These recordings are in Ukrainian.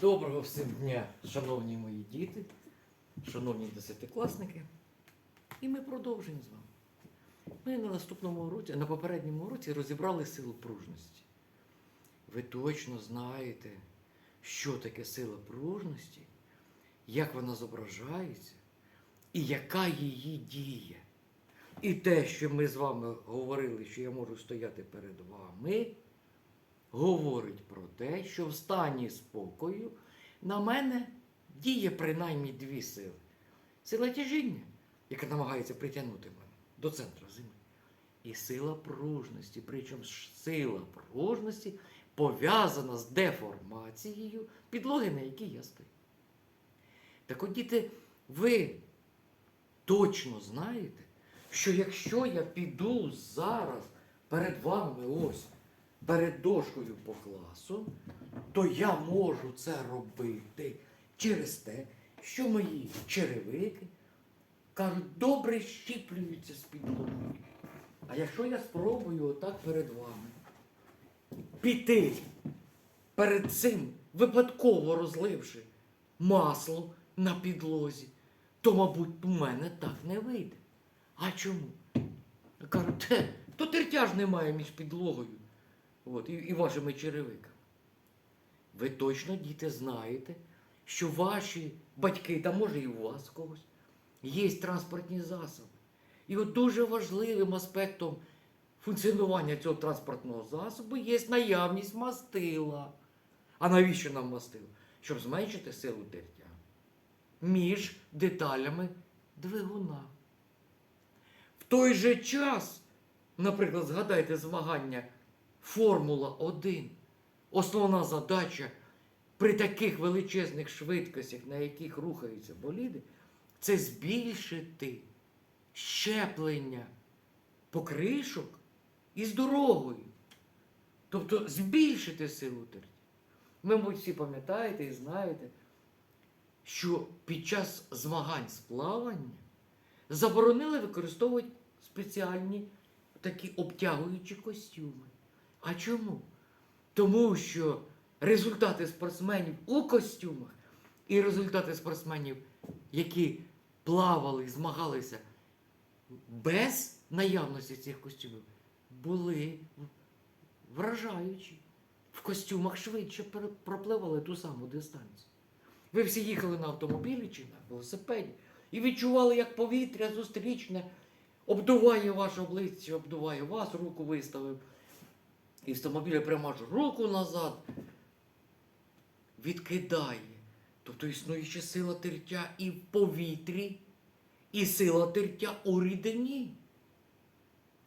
Доброго всім дня, шановні мої діти, шановні десятикласники. І ми продовжуємо з вами. Ми на наступному уроці, на попередньому уроці розібрали силу пружності. Ви точно знаєте, що таке сила пружності, як вона зображається і яка її дія. І те, що ми з вами говорили, що я можу стояти перед вами, говорить про те, що в стані спокою на мене діє принаймні дві сили. Сила тяжіння, яка намагається притягнути мене до центру землі. І сила пружності. Причому сила пружності пов'язана з деформацією підлоги, на якій я стою. Так от, діти, ви точно знаєте, що якщо я піду зараз перед вами ось перед дошкою по класу, то я можу це робити через те, що мої черевики кажуть, добре щіплюються з підлогою. А якщо я спробую отак перед вами піти перед цим, випадково розливши масло на підлозі, то, мабуть, у мене так не вийде. А чому? Кажуть, то тертя ж немає між підлогою от, і, і вашими черевиками. Ви точно, діти, знаєте, що ваші батьки, та може і у вас когось, є транспортні засоби. І от дуже важливим аспектом функціонування цього транспортного засобу є наявність мастила. А навіщо нам мастило? Щоб зменшити силу тертя між деталями двигуна. В той же час, наприклад, згадайте змагання Формула 1. Основна задача при таких величезних швидкостях, на яких рухаються боліди, це збільшити щеплення покришок із дорогою. Тобто збільшити силу тертя. Ви, мабуть, всі пам'ятаєте і знаєте, що під час змагань з плавання заборонили використовувати спеціальні такі обтягуючі костюми. А чому? Тому що результати спортсменів у костюмах і результати спортсменів, які плавали змагалися без наявності цих костюмів, були вражаючі. В костюмах швидше пропливали ту саму дистанцію. Ви всі їхали на автомобілі чи на велосипеді і відчували, як повітря зустрічне обдуває ваше обличчя, обдуває вас, руку виставив. І автомобіля прямо аж руку назад відкидає. Тобто існує ще сила тертя і в повітрі, і сила тертя у рідині.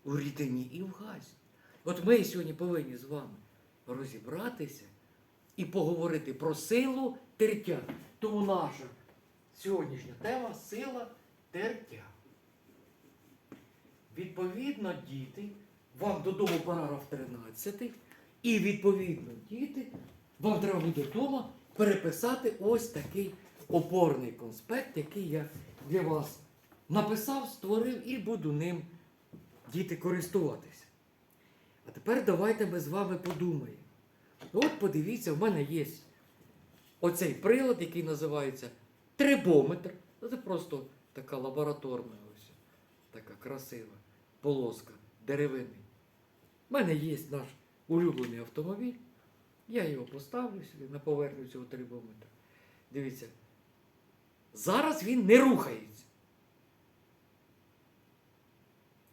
У рідині і в газі. От ми сьогодні повинні з вами розібратися і поговорити про силу тертя. Тому наша сьогоднішня тема сила тертя. Відповідно, діти, вам додому параграф 13, і відповідно, діти, вам треба буде вдома переписати ось такий опорний конспект, який я для вас написав, створив і буду ним діти користуватися. А тепер давайте ми з вами подумаємо. От подивіться, в мене є оцей прилад, який називається трибометр. Ну, Це просто така лабораторна ось, така красива полоска деревини. У мене є наш улюблений автомобіль. Я його поставлю собі на поверхню цього трибометра. Дивіться. Зараз він не рухається.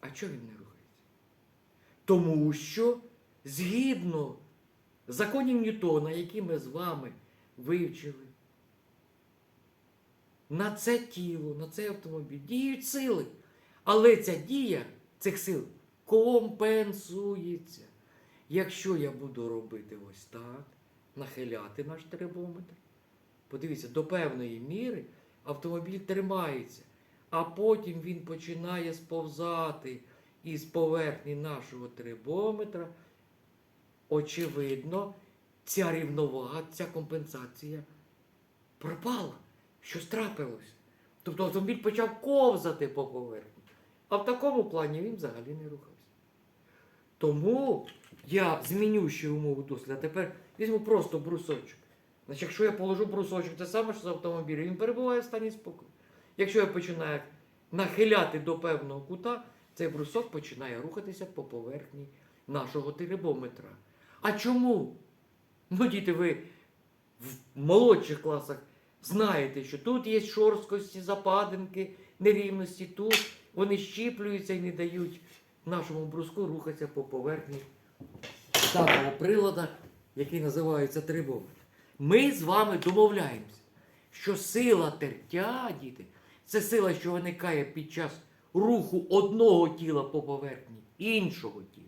А чого він не рухається? Тому що згідно законів Ньютона, які ми з вами вивчили, на це тіло, на цей автомобіль діють сили. Але ця дія цих сил компенсується. Якщо я буду робити ось так, нахиляти наш трибометр, подивіться, до певної міри автомобіль тримається, а потім він починає сповзати із поверхні нашого трибометра. Очевидно, ця рівновага, ця компенсація пропала. Щось трапилось. Тобто автомобіль почав ковзати по поверхні. А в такому плані він взагалі не рухався. Тому я зміню ще умову досліду. А тепер візьму просто брусочок. Значить, якщо я положу брусочок, це саме, що з автомобіля, він перебуває в стані спокою. Якщо я починаю нахиляти до певного кута, цей брусок починає рухатися по поверхні нашого теребометра. А чому? Ну, діти, ви в молодших класах знаєте, що тут є шорсткості, западинки, нерівності, тут вони щіплюються і не дають нашому бруску рухатися по поверхні такого прилада, який називається теребометр. Ми з вами домовляємося, що сила тертя, діти, це сила, що виникає під час руху одного тіла по поверхні іншого тіла.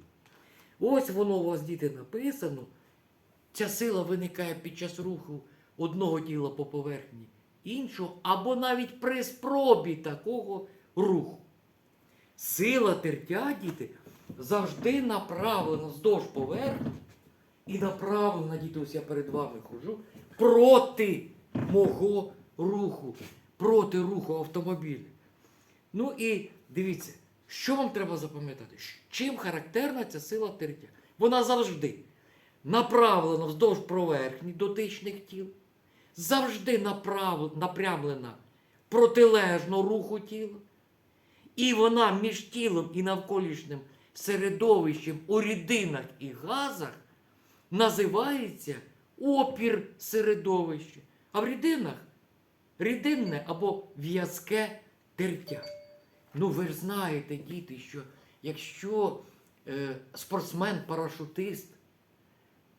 Ось воно у вас, діти, написано. Ця сила виникає під час руху одного тіла по поверхні іншого, або навіть при спробі такого руху. Сила тертя, діти, завжди направлена вздовж поверхні і направлена, діти, ось я перед вами хожу, проти мого руху, проти руху автомобіля. Ну і дивіться, що вам треба запам'ятати? Чим характерна ця сила тертя? Вона завжди направлена вздовж поверхні дотичних тіл, завжди направ... напрямлена протилежно руху тіла, і вона між тілом і навколишнім середовищем у рідинах і газах називається опір середовища. А в рідинах рідинне або в'язке тертя. Ну, ви ж знаєте, діти, що якщо е, спортсмен-парашутист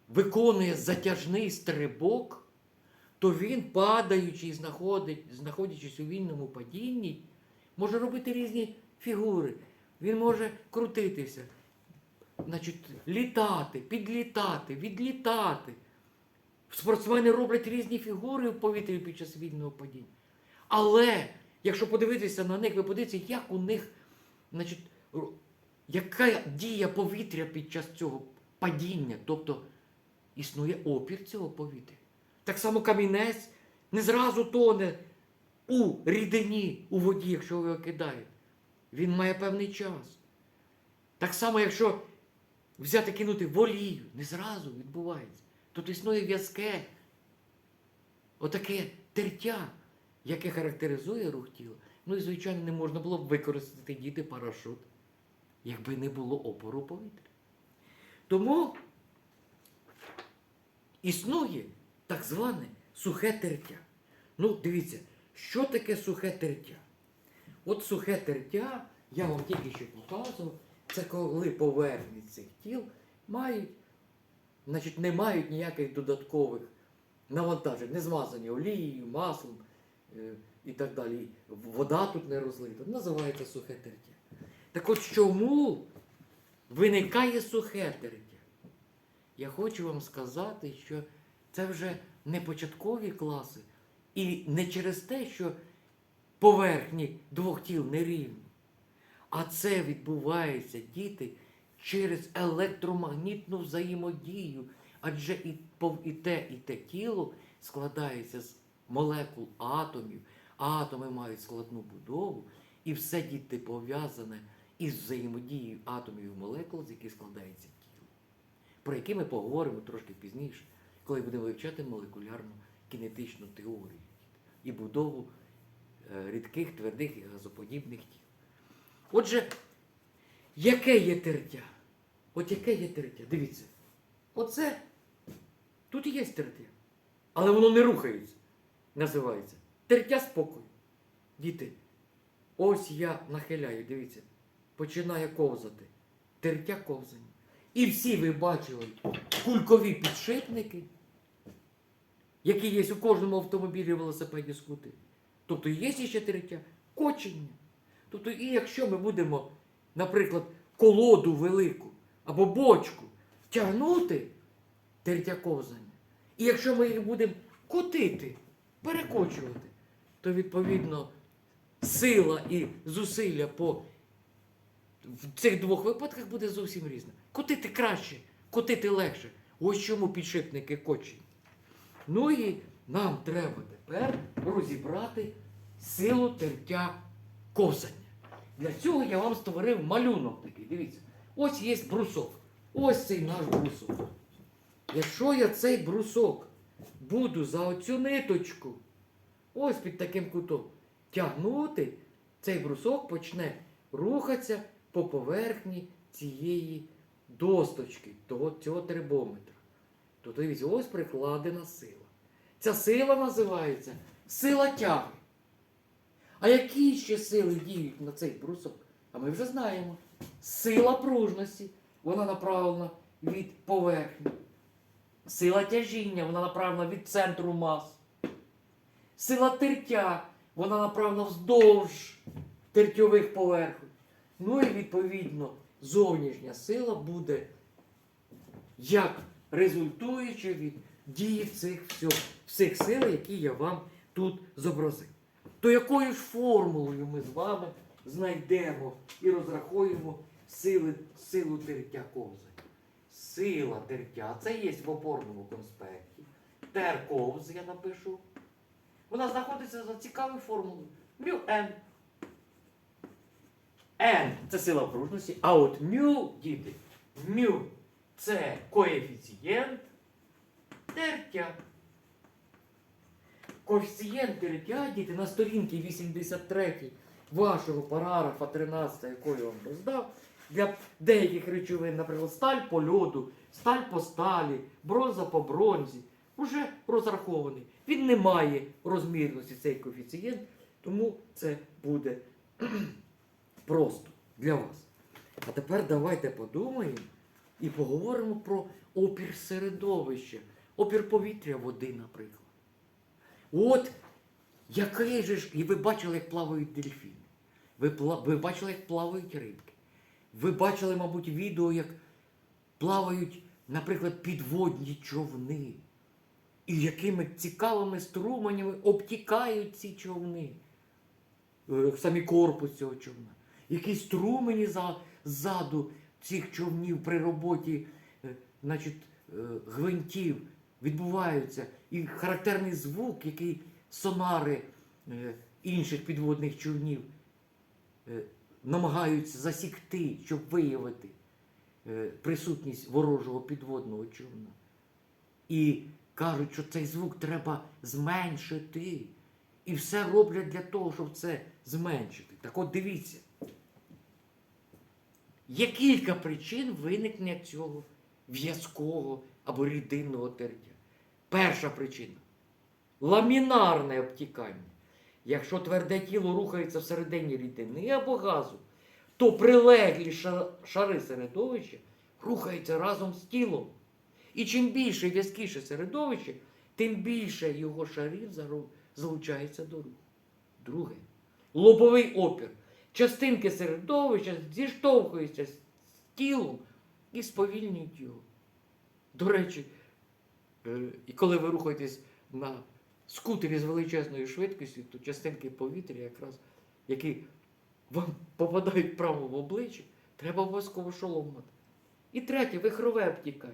виконує затяжний стрибок, то він, падаючи і знаходить, знаходячись у вільному падінні, може робити різні фігури. Він може крутитися, значить, літати, підлітати, відлітати. Спортсмени роблять різні фігури в повітрі під час вільного падіння. Але якщо подивитися на них, ви подивіться, як у них, значить, яка дія повітря під час цього падіння, тобто існує опір цього повітря. Так само камінець не зразу тоне у рідині, у воді, якщо ви його кидаєте. Він має певний час. Так само, якщо взяти кинути в олію, не зразу відбувається. Тут існує в'язке, отаке тертя, яке характеризує рух тіла. Ну і, звичайно, не можна було б використати діти парашут, якби не було опору повітря. Тому існує так зване сухе тертя. Ну, дивіться, що таке сухе тертя? От сухе тертя, я вам тільки що показував, це коли поверхні цих тіл мають, значить, не мають ніяких додаткових навантажень, не змазані олією, маслом е, і так далі. Вода тут не розлита. Називається сухе тертя. Так от чому виникає сухе тертя? Я хочу вам сказати, що це вже не початкові класи, і не через те, що поверхні двох тіл нерівні. А це відбувається, діти, через електромагнітну взаємодію. Адже і, і те, і те тіло складається з молекул атомів, а атоми мають складну будову, і все діти пов'язане із взаємодією атомів і молекул, з яких складається тіло. Про які ми поговоримо трошки пізніше, коли будемо вивчати молекулярну кінетичну теорію і будову е, рідких, твердих і газоподібних тіл. Отже, яке є тертя? От яке є тертя? Дивіться. Оце тут є тертя. Але воно не рухається. Називається. Тертя спокою. Діти, ось я нахиляю, дивіться, починає ковзати. Тертя ковзання. І всі ви бачили кулькові підшипники, які є у кожному автомобілі, велосипеді, скутері. Тобто є ще тертя кочення. Тобто, і якщо ми будемо, наприклад, колоду велику або бочку тягнути тертя ковзання, і якщо ми їх будемо котити, перекочувати, то відповідно сила і зусилля по в цих двох випадках буде зовсім різна. Котити краще, котити легше. Ось чому підшипники кочені. Ну і нам треба тепер розібрати силу тертя ковзання. Для цього я вам створив малюнок такий. Дивіться. Ось є брусок. Ось цей наш брусок. Якщо я цей брусок буду за оцю ниточку, ось під таким кутом, тягнути, цей брусок почне рухатися по поверхні цієї досточки, того, цього трибометра. То дивіться, ось прикладена сила. Ця сила називається сила тяги. А які ще сили діють на цей брусок? А ми вже знаємо. Сила пружності, вона направлена від поверхні. Сила тяжіння, вона направлена від центру мас. Сила тертя, вона направлена вздовж тертьових поверхонь. Ну і відповідно зовнішня сила буде як результуючи від дії цих всьох, всіх сил, які я вам тут зобразив. То якою ж формулою ми з вами знайдемо і розрахуємо сили, силу тертя ковзи? Сила тертя, це є в опорному конспекті. Тер ковз я напишу. Вона знаходиться за цікавою формулою. Мю N. N це сила пружності, а от мю, діти, мю це коефіцієнт тертя. Коефіцієнт тертя, діти, на сторінці 83 вашого параграфа 13, який я вам роздав, для деяких речовин, наприклад, сталь по льоду, сталь по сталі, бронза по бронзі, вже розрахований. Він не має розмірності цей коефіцієнт, тому це буде просто для вас. А тепер давайте подумаємо і поговоримо про опір середовища, опір повітря води, наприклад. От який же ж, і ви бачили, як плавають дельфіни. Ви, ви бачили, як плавають рибки. Ви бачили, мабуть, відео, як плавають, наприклад, підводні човни. І якими цікавими струменями обтікають ці човни. Е, Самі корпус цього човна. Які струмені ззаду цих човнів при роботі е, значить, е, гвинтів відбуваються. І характерний звук, який сонари е, інших підводних човнів намагаються засікти, щоб виявити присутність ворожого підводного човна. І кажуть, що цей звук треба зменшити. І все роблять для того, щоб це зменшити. Так от дивіться. Є кілька причин виникнення цього в'язкого або рідинного тертя. Перша причина ламінарне обтікання. Якщо тверде тіло рухається всередині рідини або газу, то прилеглі шари середовища рухаються разом з тілом. І чим більше в'язкіше середовище, тим більше його шарів залучається до руху. Друге, лобовий опір. Частинки середовища зіштовхуються з тілом і сповільнюють його. До речі, е, і коли ви рухаєтесь на скутері з величезною швидкістю, то частинки повітря, якраз, які вам попадають прямо в обличчя, треба обов'язково шолом мати. І третє вихрове обтікання.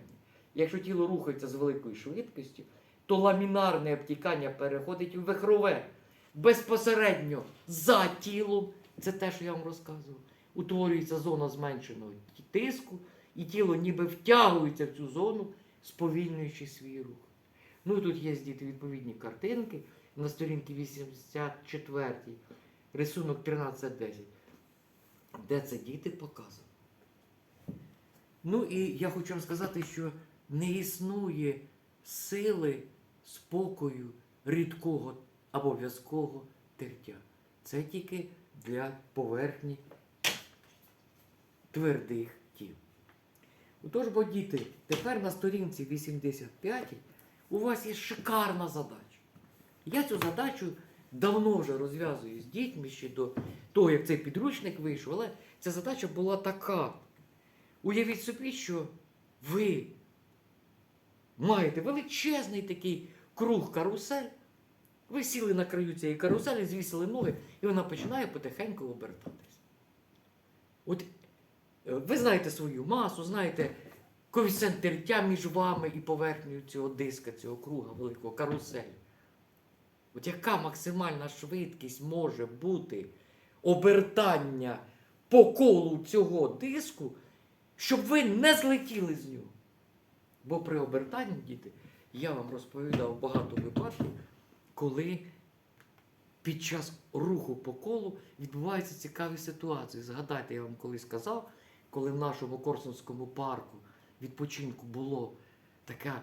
Якщо тіло рухається з великою швидкістю, то ламінарне обтікання переходить у вихрове безпосередньо за тілом. Це те, що я вам розказував. Утворюється зона зменшеного тиску, і тіло ніби втягується в цю зону, сповільнюючи свій рух. Ну і тут є діти відповідні картинки на сторінці 84, рисунок 1310, де це діти показано. Ну і я хочу вам сказати, що не існує сили спокою рідкого або тертя. Це тільки для поверхні твердих тіл. Отож, бо діти, тепер на сторінці 85 у вас є шикарна задача. Я цю задачу давно вже розв'язую з дітьми ще до того, як цей підручник вийшов, але ця задача була така. Уявіть собі, що ви маєте величезний такий круг карусель. Ви сіли на краю цієї каруселі, звісили ноги, і вона починає потихеньку обертатись. От е, ви знаєте свою масу, знаєте коефіцієнт тертя між вами і поверхнею цього диска, цього круга великого каруселі. От яка максимальна швидкість може бути обертання по колу цього диску, щоб ви не злетіли з нього? Бо при обертанні, діти, я вам розповідав багато випадків, коли під час руху по колу відбуваються цікаві ситуації. Згадайте, я вам колись казав, коли в нашому Корсунському парку відпочинку було така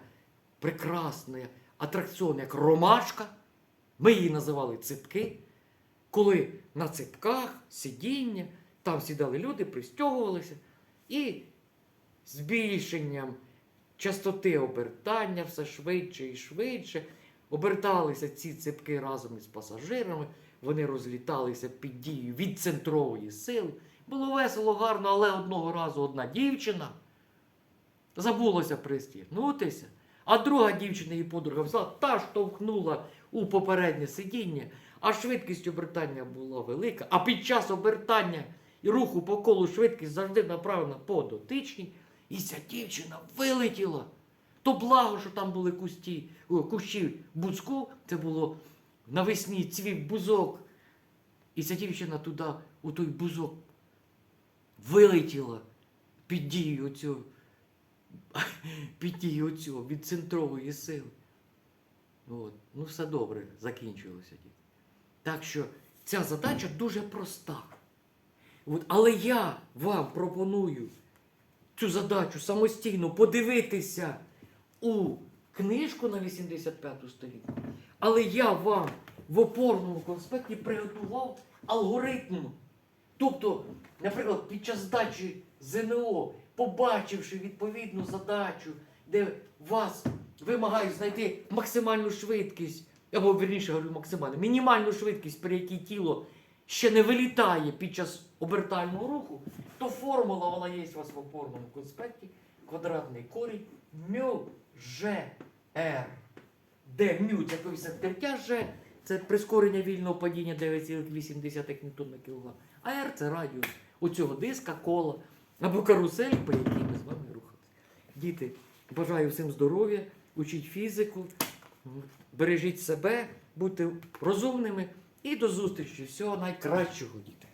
прекрасний атракціон, як ромашка. Ми її називали ципки. Коли на ципках сидіння, там сідали люди, пристягувалися, і збільшенням частоти обертання все швидше і швидше. Оберталися ці ципки разом із пасажирами, вони розліталися під дією від центрової сили. Було весело, гарно, але одного разу одна дівчина забулася пристігнутися, а друга дівчина її подруга взяла та штовхнула у попереднє сидіння, а швидкість обертання була велика. А під час обертання і руху по колу швидкість завжди направлена по дотичній, і ця дівчина вилетіла. То благо, що там були кусті, о, кущі бузку, це було навесні цвів бузок. І ця дівчина туди, у той бузок, вилетіла під дією цього, під дією цього від центрової сили. От. Ну, все добре, закінчилося. Так що ця задача дуже проста. От. Але я вам пропоную цю задачу самостійно подивитися у книжку на 85-ту сторінку. Але я вам в опорному конспекті приготував алгоритм. Тобто, наприклад, під час здачі ЗНО, побачивши відповідну задачу, де вас вимагають знайти максимальну швидкість, або вірніше говорю, максимальну, мінімальну швидкість, при якій тіло ще не вилітає під час обертального руху, то формула вона є у вас в опорному конспекті. Квадратний корінь ж р. Де мю це тертя Ж, це прискорення вільного падіння 9,8 ньютон на кілограм. А R це радіус оцього диска, кола або карусель, по якій ми з вами рухалися. Діти, бажаю всім здоров'я, учіть фізику, бережіть себе, будьте розумними і до зустрічі. Всього найкращого, діти.